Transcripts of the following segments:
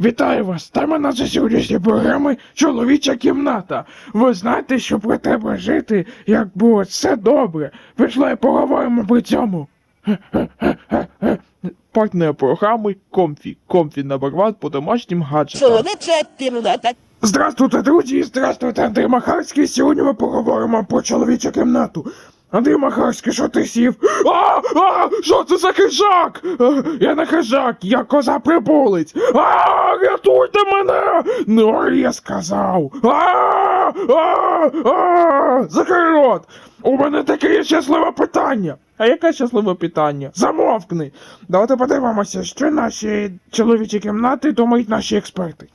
Вітаю вас! Тема нашої сьогоднішньої програми Чоловіча кімната. Ви знаєте, що про тебе жити, як було все добре. Пішли поговоримо при цьому. Партнер програми Комфі. Комфі набор по домашнім гаджетам. Чоловіча кімната. Здравствуйте, друзі! Здравствуйте, Андрій Махарський. Сьогодні ми поговоримо про чоловічу кімнату. Андрій Махарський, що ти сів? А, а, що це за хижак? А, я не хижак, я коза прибулець. А, рятуйте мене! Ну, я сказав. А, а, а, закрий рот! У мене таке є щасливе питання. А яке щасливе питання? Замовкни. Давайте подивимося, що наші чоловічі кімнати думають наші експерти.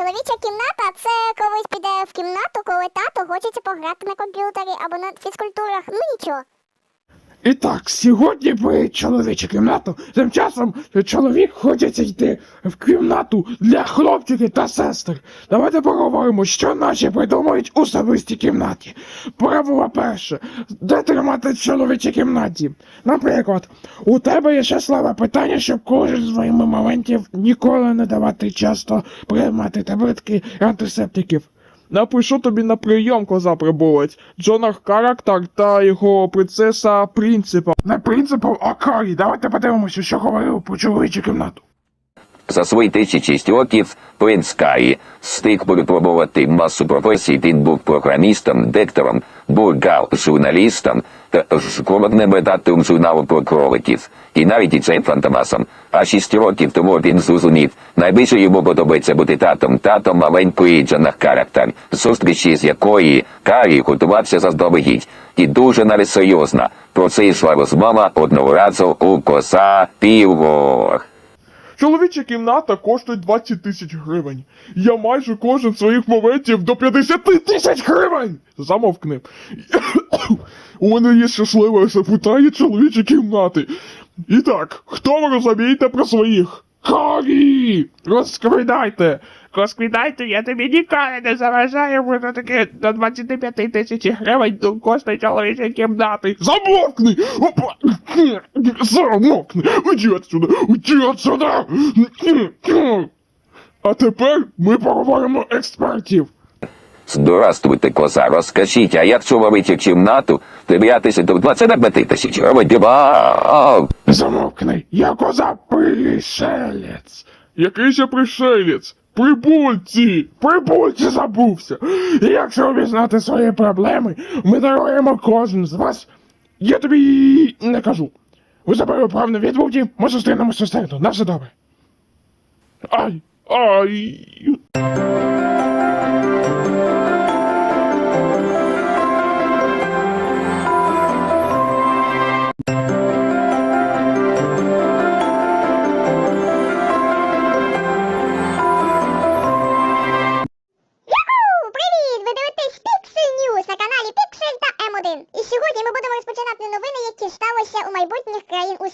Чоловіча кімната це колись піде в кімнату, коли тато хочеться пограти на комп'ютері або на фізкультурах. Ну нічого. І так, сьогодні ви чоловічу кімнату. Тим часом чоловік хочеться йти в кімнату для хлопчиків та сестер. Давайте поговоримо, що наші придумають у особистій кімнаті. Правило перше. Де тримати в чоловічій кімнаті? Наприклад, у тебе є щасливе питання, щоб кожен з своїх моментів ніколи не давати часто приймати таблетки антисептиків. Напишу тобі на прийом, коза прибулець. Джонар Характер та його принцеса принципа. Не принципа, а Карі. Давайте подивимося, що говорив про чоловічу кімнату. За свої 36 років принц Карі встиг перепробувати масу професій. Він був програмістом, диктором, бургал, журналістом головним редактором журналу про кроликів. І навіть діджеєм Фантомасом. А 6 років тому він зрозумів, найбільше йому подобається бути татом, татом маленької Джанах Характер, зустрічі з якої Карі готувався заздалегідь. І дуже навіть серйозно. Про це йшла розмова одного разу у коса півор. Чоловіча кімната коштує 20 тисяч гривень. Я майже кожен своїх моментів до 50 тисяч гривень! Замовкни. У мене є щасливе запитання чоловічої кімнати. І так, хто ви розумієте про своїх? Карі! Розповідайте! Розповідайте, я тобі ніколи не заважаю, це таке до 25 тисяч гривень тут коштує чоловічої кімнати. Замовкни! Опа! Замовкни! Уйди отсюда! Уйди отсюда! А тепер ми поговоримо експертів. Здравствуйте, коза, розкажіть, а як чоловічу кімнату прибрятися до 25 тисяч? Вау! Замовкни, я коза пришелець. Який ще пришелець? Прибульці! Прибульці забувся! І якщо обізнати свої проблеми, ми даруємо кожен з вас. Я тобі не кажу. Ви забили правильну відповіді, ми зустрінемося середу. На все добре. Ай! Ай! Сьогодні ми будемо розпочинати новини, які сталися у майбутніх країн у